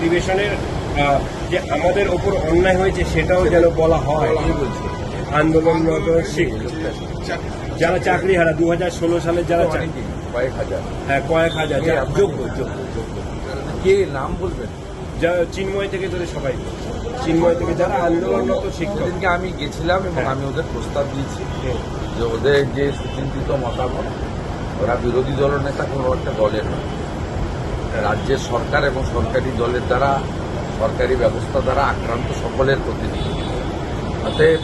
অধিবেশনের যে আমাদের ওপর অন্যায় হয়েছে সেটাও যেন বলা হয়। আন্দোলনরত যারা চাকরি হারা দু হাজার ষোলো সালে যারা চাকরি কয়েক হাজার। হ্যাঁ কয়েক হাজার যারা যোগ্য যোগ্য যোগ্য। কে নাম বলবেন? যারা চিন্ময় থেকে ধরে সবাই চিন্ময় থেকে যারা আন্দোলনরত শিক্ষক। আমি গেছিলাম এবং হ্যাঁ। আমি ওদের প্রস্তাব দিয়েছি যে ওদের যে সুচিন্তিত মতামত ওরা বিরোধী দলনেতা কোনো একটা দলের নয়। রাজ্যের সরকার এবং সরকারি দলের দ্বারা, সরকারি ব্যবস্থা দ্বারা আক্রান্ত সকলের প্রতিনিধি। অতএব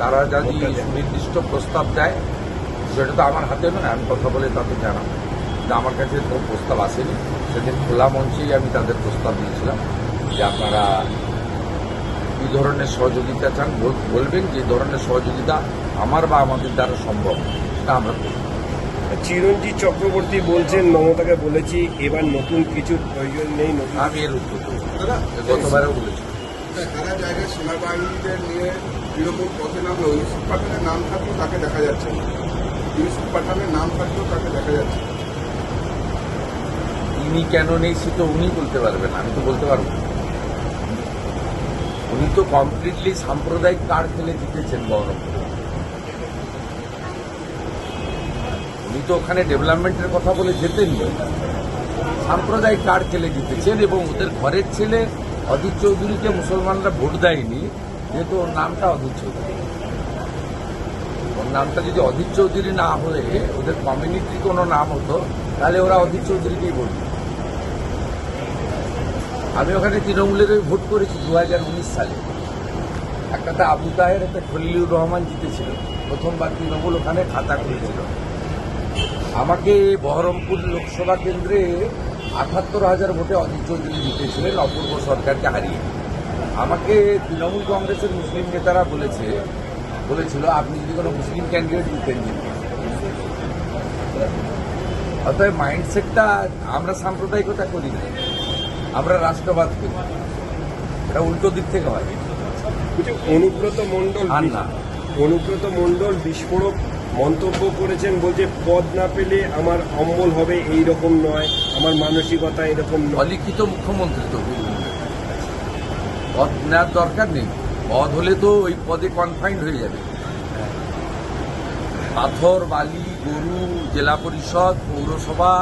তারা যদি সুনির্দিষ্ট প্রস্তাব দেয়, সেটা তো আমার হাতে নয় আমি কথা বলে তাদের জানাব। কিন্তু আমার কাছে কোনো প্রস্তাব আসেনি। সেদিন খোলা মঞ্চেই আমি তাদের প্রস্তাব দিয়েছিলাম যে আপনারা কি ধরনের সহযোগিতা চান বলবেন যে ধরনের সহযোগিতা আমার বা আমাদের দ্বারা সম্ভব। তা আমরা চিরঞ্জিত চক্রবর্তী বলছেন মমতাকে বলেছি এবার নতুন কিছু প্রয়োজন নেই আমি এর উত্তর দেবো। গতবারেও বলেছি। সারা জায়গায় সেনাবাহিনীদের নিয়ে পথে নামলো? ইউসুফ পাঠানের নাম থাকলেও তাকে দেখা যাচ্ছে না। ইউসুফ পাঠানের নাম থাকলেও তাকে দেখা যাচ্ছে না। কেন নেই সে তো উনি বলতে পারবেন আমি তো বলতে পারব না। উনি তো কমপ্লিটলি সাম্প্রদায়িক কার্ড খেলে জিতেছেন বহরমপুরে। উনি তো ওখানে ডেভেলপমেন্টের কথা বলে যেতেননি সাম্প্রদায়িক কার্ড খেলে জিতেছেন এবং ওদের ঘরের ছেলে অধীর চৌধুরীকে মুসলমানরা ভোট দেয়নি, যেহেতু ওর নামটা অধীর চৌধুরী। ওর নামটা যদি অধীর চৌধুরী না হয়ে ওদের কমিউনিটির কোনো নাম হতো, তাহলে ওরা অধীর চৌধুরীকেই ভোট আমি ওখানে তৃণমূলের ভোট করেছি দু হাজার উনিশ সালে। একটাতে আবু তাহের, একটা খলিলুর রহমান জিতেছিল। প্রথমবার তৃণমূল ওখানে খাতা খুলেছিল। আমাকে বহরমপুর লোকসভা কেন্দ্রে আঠাত্তর হাজার ভোটে অজিত চৌধুরী জিতেছিলেন অপূর্ব সরকারকে হারিয়ে। আমাকে তৃণমূল কংগ্রেসের মুসলিম নেতারা বলেছে বলেছিল আপনি যদি কোনো মুসলিম ক্যান্ডিডেট দিতেন অতএব মাইন্ডসেটটা আমরা সাম্প্রদায়িকতা করি না আমরা রাষ্ট্রবাদ করি। এটা উল্টো দিক থেকে হয়। অনুব্রত মণ্ডল। অনুব্রত মণ্ডল বিস্ফোরক মন্তব্য করেছেন বলছে, পদ না পেলে আমার অম্বল হবে এই রকম নয়, আমার মানসিকতা এরকম নয়। অলিখিত মুখ্যমন্ত্রী তো পদ নেওয়ার দরকার নেই। পদ হলে তো ওই পদে কনফাইন্ড হয়ে যাবে। পাথর, বালি, গরু, জেলা পরিষদ, পৌরসভা,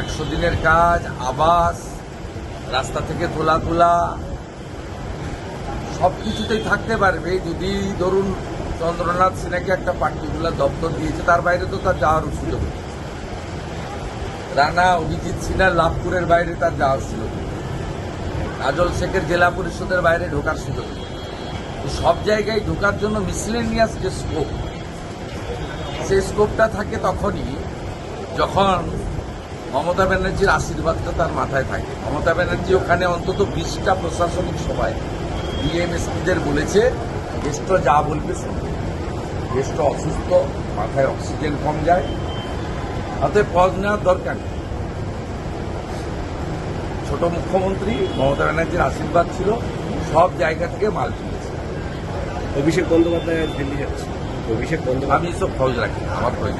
একশো দিনের কাজ, আবাস, রাস্তা থেকে তোলা তোলা সব কিছুতেই থাকতে পারবে। যদি ধরুন চন্দ্রনাথ সিনহাকে একটা পার্টিকুলার দপ্তর দিয়েছে, তার বাইরে তো তার যাওয়ার সুযোগ রানা অভিজিৎ সিনহা লাভপুরের বাইরে তার যাওয়ার সুযোগ। কাজল শেখের জেলা পরিষদের বাইরে ঢোকার সুযোগ সব জায়গায় ঢোকার জন্য মিসলেনিয়াস যে স্কোপ সেই স্কোপটা থাকে তখনই যখন মমতা ব্যানার্জির আশীর্বাদটা তার মাথায় থাকে। মমতা ব্যানার্জি ওখানে অন্তত বিশটা প্রশাসনিক সভায় ডিএমএসপিদের বলেছে গেস্ট যা বলবে শুনবে গেস্ট অসুস্থ মাথায় অক্সিজেন কম যায়। অতএব পদ নেওয়ার দরকার নেই। ছোট মুখ্যমন্ত্রী মমতা ব্যানার্জির আশীর্বাদ ছিল সব জায়গা থেকে মাল তুলেছে। অভিষেক বন্দ্যোপাধ্যায় দিল্লি যাচ্ছে। অভিষেক বন্দ্যোপাধ্যায় আমি সব খোঁজ রাখি আমার প্রয়োজন।